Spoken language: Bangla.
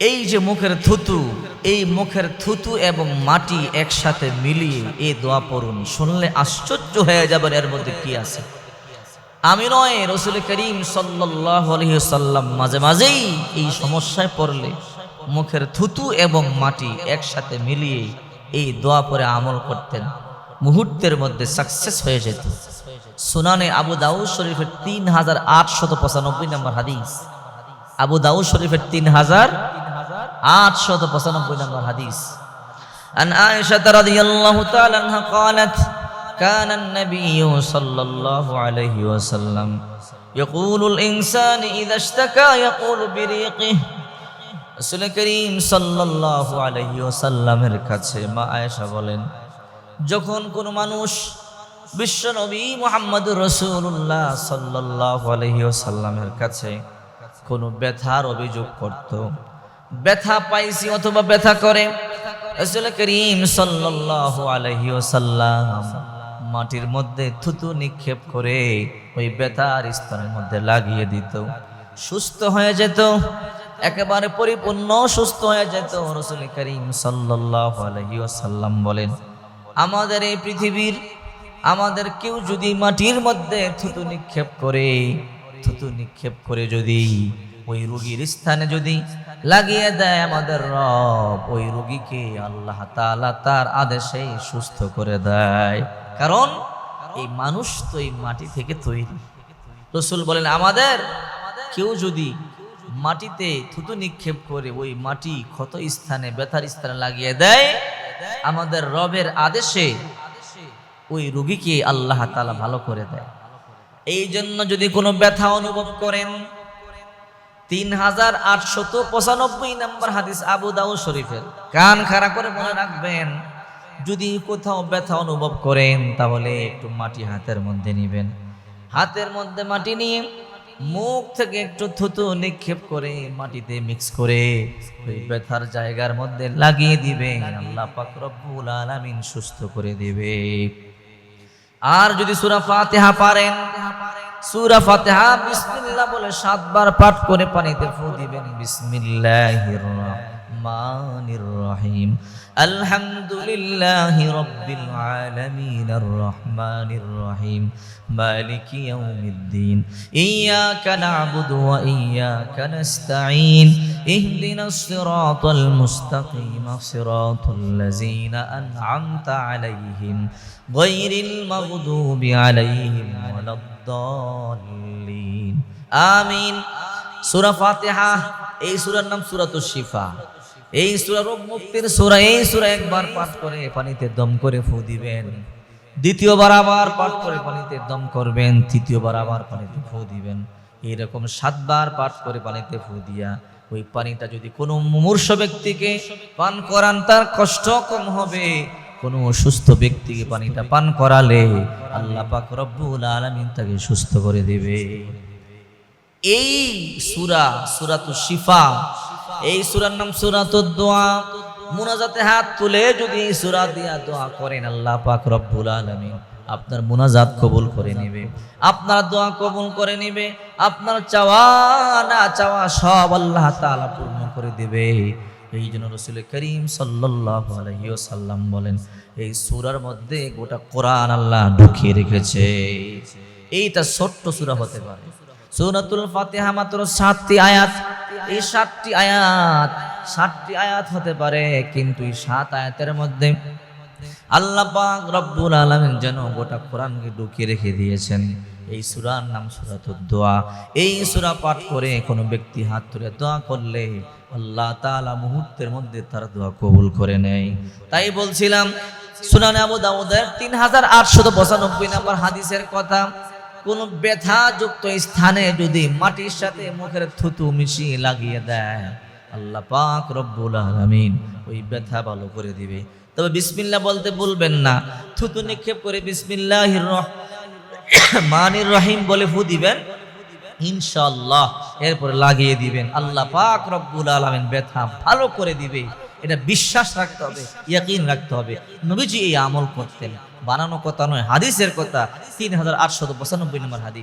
এই যে মুখের থুতু, এই মুখের থুতু এবং মাটি একসাথে মিলিয়ে এই দোয়া পড়ুন। শুনলে আশ্চর্য হয়ে যাবেন এর মধ্যে কি আছে। আমি নয়, রসুল করিম সাল্লাম মাঝে মাঝেই এই সমস্যায় পড়লে মুখের থুতু এবং মাটি একসাথে মিলিয়ে এই দোয়া পরে আমল করতেন। মুহূর্তের মধ্যে সাকসেস হয়ে যেত। সুনানে আবু দাউদ শরীফের তিন হাজার আটশত পঁচানব্বই নম্বর হাদিস। আবু দাউদ শরীফের তিন হাজার আটশত পঁচানব্বই নম্বর হাদিস عن عائشة رضي الله تعالى عنها قالت كان النبي صلى الله عليه وسلم يقول الإنسان إذا اشتكى يقول بريقه রসুল করিম সাল্লাল্লাহু আলাইহি ওয়াসাল্লামের কাছে মা আয়েশা বলেন যখন কোনো মানুষ বিশ্ব নবী মুহাম্মদুর রাসূলুল্লাহ সাল্লাল্লাহু আলাইহি ওয়াসাল্লামের কাছে কোনো ব্যথার অভিযোগ করত ব্যথা পাইছি অথবা ব্যথা করে। রসুল করিম সাল্লাল্লাহু আলাইহি ওয়াসাল্লাম মাটির মধ্যে থুতু নিক্ষেপ করে ওই ব্যথার স্থানের মধ্যে লাগিয়ে দিত। সুস্থ হয়ে যেত, একেবারে পরিপূর্ণ সুস্থ হয়ে যেত, রসুল করিম সাল্লাল্লাহু আলাইহি ওয়াসাল্লাম বলেন, আমাদের এই পৃথিবীর, আমাদের কেউ যদি মাটির মধ্যে থুতু নিক্ষেপ করে, থুতু নিক্ষেপ করে যদি ওই রুগীর স্থানে যদি লাগিয়ে দেয় আমাদের রব, ওই রুগীকে আল্লাহ তালা তার আদেশে সুস্থ করে দেয়। কারণ এই মানুষ তো এই মাটি থেকে তৈরি। রসুল বলেন, আমাদের কেউ যদি মাটিতে থুতু নিক্ষেপ করে ওই মাটি ক্ষত স্থানে, ব্যথার স্থানে লাগিয়ে দেয়, আমাদের রবের আদেশে ওই রুগীকে আল্লাহ তাআলা ভালো করে দেয়। এই জন্য যদি কোনো ব্যথা অনুভব করেন তিন হাজার আটশত পঁচানব্বই নম্বর হাদিস আবু দাউ শরীফের। কান খাড়া করে মনে রাখবেন, যদি কোথাও ব্যথা অনুভব করেন, তাহলে একটু মাটি হাতের মধ্যে নিবেন। হাতের মধ্যে মাটি নিয়ে মুখ থেকে একটু থুতু নিক্ষেপ করে মাটিতে মিক্স করে ওই ব্যথার জায়গার মধ্যে লাগিয়ে দিবে আল্লাহ পাক রব্বুল আলামিন সুস্থ করে দিবে। আর যদি সূরা ফাতিহা পারেন সূরা ফাতিহা বিসমিল্লাহ বলে সাতবার পাঠ করে পানিতে ফু দিবেন। বিসমিল্লাহির রহমানির রহিম আলহামদুলিল্লাহি রাব্বিল আলামিন আর রহমানির রহিম মালিকি ইয়াউমিদ্দিন। ইয়াকা না'বুদু ওয়া ইয়াকা নাস্তাঈন। ইহদিনাস সিরাতাল মুস্তাকিম সিরাতাল লাযীনা আন'আমতা আলাইহিম। গায়রিল মাগদুবি আলাইহিম ওয়ালাদ-দাল্লিন আমিন সূরা ফাতিহা এই সূরার নাম সূরাতুশ শিফা। এই সূরা রোগ মুক্তির সূরা, এই সূরা একবার পাঠ করে পানিতে দম করে ফু দিবেন। দ্বিতীয়বার আবার পাঠ করে পানিতে দম করবেন, তৃতীয়বার আবার পানিতে ফু দিবেন। এইরকম সাতবার পাঠ করে পানিতে ফু দিয়া ওই পানিটা যদি কোনো মুমূর্ষ ব্যক্তিকে পান করান, তার কষ্ট কম হবে। কোনো অসুস্থ ব্যক্তিকে পানিটা পান করালে আল্লাহ পাক রব্বুল আলামিন তাকে সুস্থ করে দেবে। এই সুরা, সুরাতু শিফা, এই সুরার নাম সুরাতু দোয়া। মুনাজাতে হাত তুলে যদি সুরা দিয়া দোয়া করেন, আল্লাহ পাক রব্বুল আলামিন আপনার মুনাজাত কবুল করে নেবে। আপনার দোয়া কবুল করে নেবে। আপনার চাওয়া, না চাওয়া সব আল্লাহ তাআলা পূর্ণ করে দেবে। এই জন্য রসুল করিম সাল্লাল্লাহু আলাইহি ওয়াসাল্লাম বলেন, এই সুরার মধ্যে গোটা কোরআন আল্লাহ ঢুকিয়ে রেখেছে। এইটা ছোট্ট সূরা হতে পারে। সূরাতুল ফাতিহা মাত্র সাতটি আয়াত। এই সাতটি আয়াত সাতটি আয়াত হতে পারে, কিন্তু এই সাত আয়াতের মধ্যে আল্লাহ পাক রব্বুল আলামিন যেন গোটা কোরআনকে ঢুকিয়ে রেখে দিয়েছেন। এই সূরার নাম সূরাতুদ দোয়া এই সূরা পাঠ করে কোনো ব্যক্তি হাত তুলে দোয়া করলে আল্লাহ তালা মুহূর্তের মধ্যে তার দোয়া কবুল করে নেয়। তাই বলছিলাম, সুনানে আবু দাউদের তিন হাজার আটশত পঁচানব্বই নম্বর হাদিসের কথা, কোন ব্যথাযুক্ত স্থানে যদি মাটির সাথে মুখের থুতু মিশিয়ে লাগিয়ে দেয়, আল্লাহ পাক রব্বুল আলামিন ওই ব্যথা ভালো করে দিবে। তবে বিসমিল্লাহ বলতে বলবেন না। থুতু নিক্ষেপ করে বিসমিল্লাহির মানির রহিম বলে ফু দিবেন? ইনশাল্লাহ এরপরে লাগিয়ে দিবেন। আল্লাহ পাক রব্বুল আলমেন ব্যথা ভালো করে দিবে। এটা বিশ্বাস রাখতে হবে, ইয়াকিন রাখতে হবে। নবীজি এই আমল করতেন। বানানো কথা নয়, হাদিসের কথা। তিন হাজার আটশত পঁচানব্বই নম্বর হাদিস।